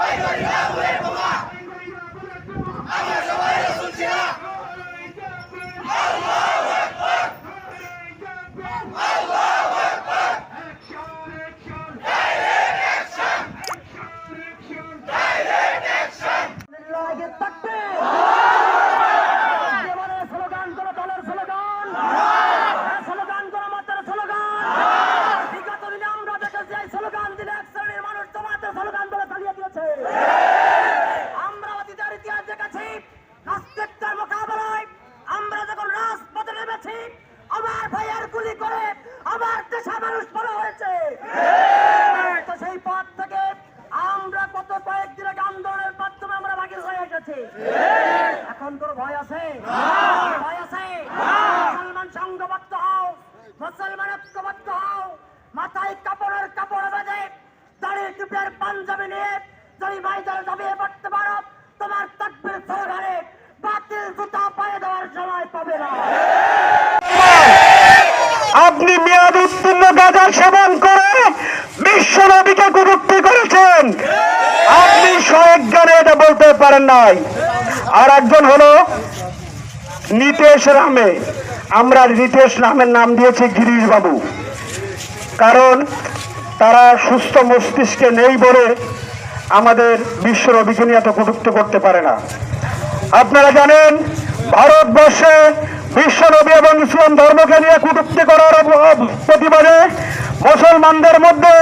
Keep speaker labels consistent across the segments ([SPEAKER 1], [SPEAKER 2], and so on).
[SPEAKER 1] Vai dominar, mulher, vamos lá! বাগির এখন তোর ভয় আছে? ভয় আছে? মুসলমান সংঘবদ্ধ হও মুসলমান ঐক্যবদ্ধ হও। মাথায় কাপড়ের কাপড় বেঁধে দাঁড়িয়ে টুপের পাঞ্জাবি নিয়ে যদি ময়দানে জমিয়ে পড়তে পারো তোমার তাকবির সরকারে বাতিল জুতা পায়ে দেওয়ার সময় পাবে না।
[SPEAKER 2] আপনি মেয়াদ উত্তীর্ণ গাঁজা সেবন করে বিশ্বনবীকে করেছেন সয়েক এটা বলতে পারেন নাই। আর একজন হলো নিতেশ রামে। আমরা নিতেশ রামের নাম দিয়েছি গিরিশ বাবু কারণ তারা সুস্থ মস্তিষ্কে নেই বলে আমাদের বিশ্বনবীকে নিয়ে এত কটুক্তি করতে পারে না। আপনারা জানেন, ভারতবর্ষে বিশ্বনবী এবং ইসলাম ধর্মকে নিয়ে কটুক্তি করার প্রতিবাদে মুসলমানদের মধ্যে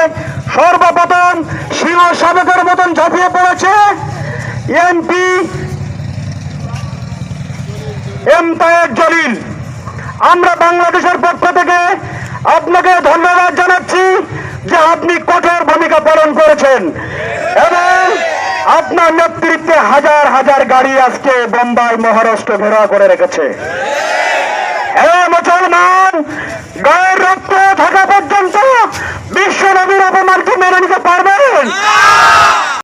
[SPEAKER 2] সর্বপ্রথম সিংহ সাবেকের মতন ঝাঁপিয়ে পড়েছে এমপি এম তায়ের জলিল। আমরা বাংলাদেশের পক্ষ থেকে আপনাকে ধন্যবাদ জানাচ্ছি যে আপনি কঠোর ভূমিকা পালন করেছেন এবং আপনার নেতৃত্বে হাজার হাজার গাড়ি আজকে বোম্বাই, মহারাষ্ট্র ঘেরাও করে রেখেছে।